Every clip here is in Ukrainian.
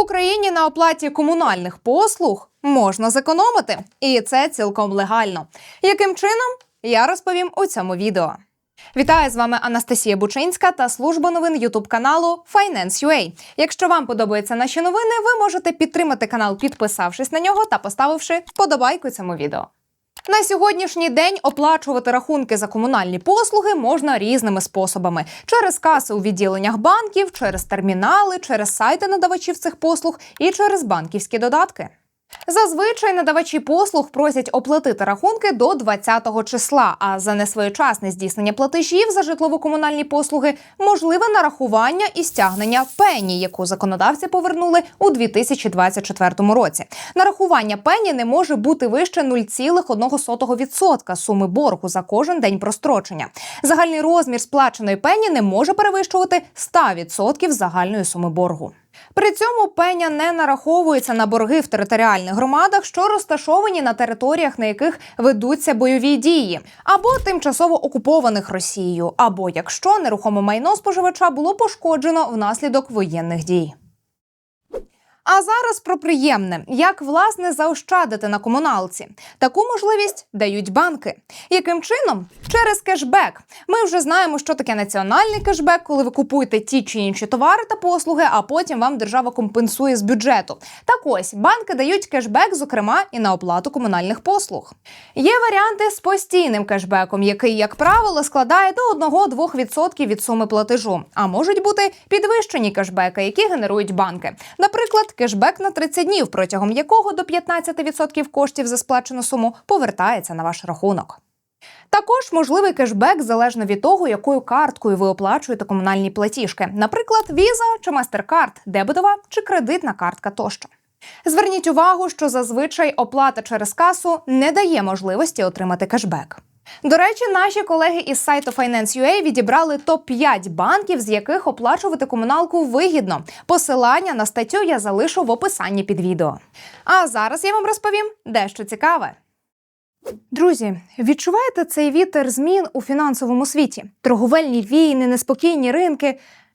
Україні на оплаті комунальних послуг можна зекономити, і це цілком легально. Яким чином? Я розповім у цьому відео. Вітаю з вами Анастасія Бучинська та служба новин Ютуб каналу Finance.ua. Якщо вам подобаються наші новини, ви можете підтримати канал, підписавшись на нього та поставивши вподобайку цьому відео. На сьогоднішній день оплачувати рахунки за комунальні послуги можна різними способами: через каси у відділеннях банків, через термінали, через сайти надавачів цих послуг і через банківські додатки. Зазвичай надавачі послуг просять оплатити рахунки до 20-го числа, а за несвоєчасне здійснення платежів за житлово-комунальні послуги можливе нарахування і стягнення пені, яку законодавці повернули у 2024 році. Нарахування пені не може бути вище 0,1% суми боргу за кожен день прострочення. Загальний розмір сплаченої пені не може перевищувати 100% загальної суми боргу. При цьому пеня не нараховується на борги в територіальних громадах, що розташовані на територіях, на яких ведуться бойові дії, або тимчасово окупованих Росією, або якщо нерухоме майно споживача було пошкоджено внаслідок воєнних дій. А зараз про приємне, як власне заощадити на комуналці. Таку можливість дають банки. Яким чином? Через кешбек. Ми вже знаємо, що таке національний кешбек, коли ви купуєте ті чи інші товари та послуги, а потім вам держава компенсує з бюджету. Так ось банки дають кешбек, зокрема, і на оплату комунальних послуг. Є варіанти з постійним кешбеком, який, як правило, складає до 1-2% від суми платежу. А можуть бути підвищені кешбеки, які генерують банки. Наприклад, кешбек на 30 днів, протягом якого до 15% коштів за сплачену суму повертається на ваш рахунок. Також можливий кешбек залежно від того, якою карткою ви оплачуєте комунальні платіжки, наприклад, Visa чи MasterCard, дебетова чи кредитна картка тощо. Зверніть увагу, що зазвичай оплата через касу не дає можливості отримати кешбек. До речі, наші колеги із сайту Finance.ua відібрали топ-5 банків, з яких оплачувати комуналку вигідно. Посилання на статтю я залишу в описанні під відео. А зараз я вам розповім дещо цікаве. Друзі, відчуваєте цей вітер змін у фінансовому світі? Торговельні війни, неспокійні ринки.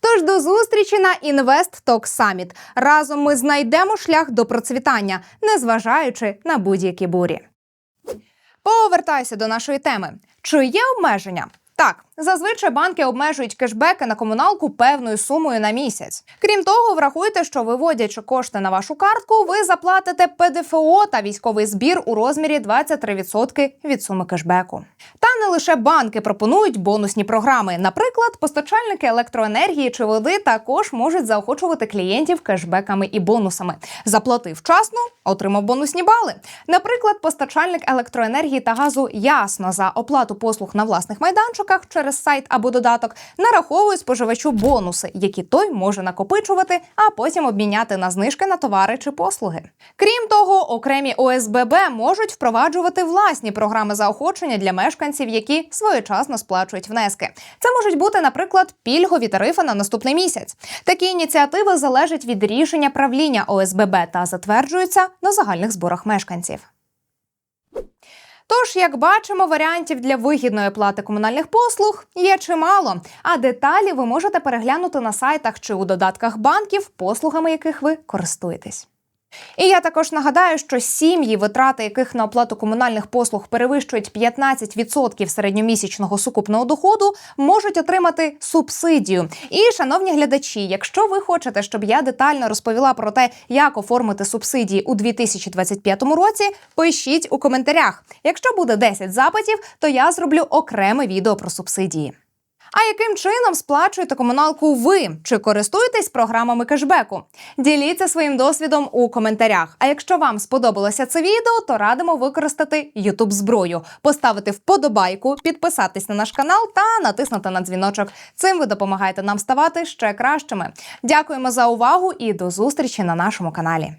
Тож до зустрічі на Invest Talk Summit. Разом ми знайдемо шлях до процвітання, незважаючи на будь-які бурі. Повертаюся до нашої теми. Чи є обмеження? Так, зазвичай банки обмежують кешбеки на комуналку певною сумою на місяць. Крім того, врахуйте, що виводячи кошти на вашу картку, ви заплатите ПДФО та військовий збір у розмірі 23% від суми кешбеку. Та не лише банки пропонують бонусні програми. Наприклад, постачальники електроенергії чи води також можуть заохочувати клієнтів кешбеками і бонусами. Заплатив вчасно, отримав бонусні бали. Наприклад, постачальник електроенергії та газу ясно за оплату послуг на власних майданчиках через сайт або додаток нараховує споживачу бонуси, які той може накопичувати, а потім обміняти на знижки на товари чи послуги. Крім того, окремі ОСББ можуть впроваджувати власні програми заохочення для мешканців, які своєчасно сплачують внески. Це можуть бути, наприклад, пільгові тарифи на наступний місяць. Такі ініціативи залежать від рішення правління ОСББ та затверджуються на загальних зборах мешканців. Тож, як бачимо, варіантів для вигідної плати комунальних послуг є чимало. А деталі ви можете переглянути на сайтах чи у додатках банків, послугами яких ви користуєтесь. І я також нагадаю, що сім'ї, витрати яких на оплату комунальних послуг перевищують 15% середньомісячного сукупного доходу, можуть отримати субсидію. І, шановні глядачі, якщо ви хочете, щоб я детально розповіла про те, як оформити субсидії у 2025 році, пишіть у коментарях. Якщо буде 10 запитів, то я зроблю окреме відео про субсидії. А яким чином сплачуєте комуналку ви? Чи користуєтесь програмами кешбеку? Діліться своїм досвідом у коментарях. А якщо вам сподобалося це відео, то радимо використати youtube зброю, поставити вподобайку, підписатись на наш канал та натиснути на дзвіночок. Цим ви допомагаєте нам ставати ще кращими. Дякуємо за увагу і до зустрічі на нашому каналі.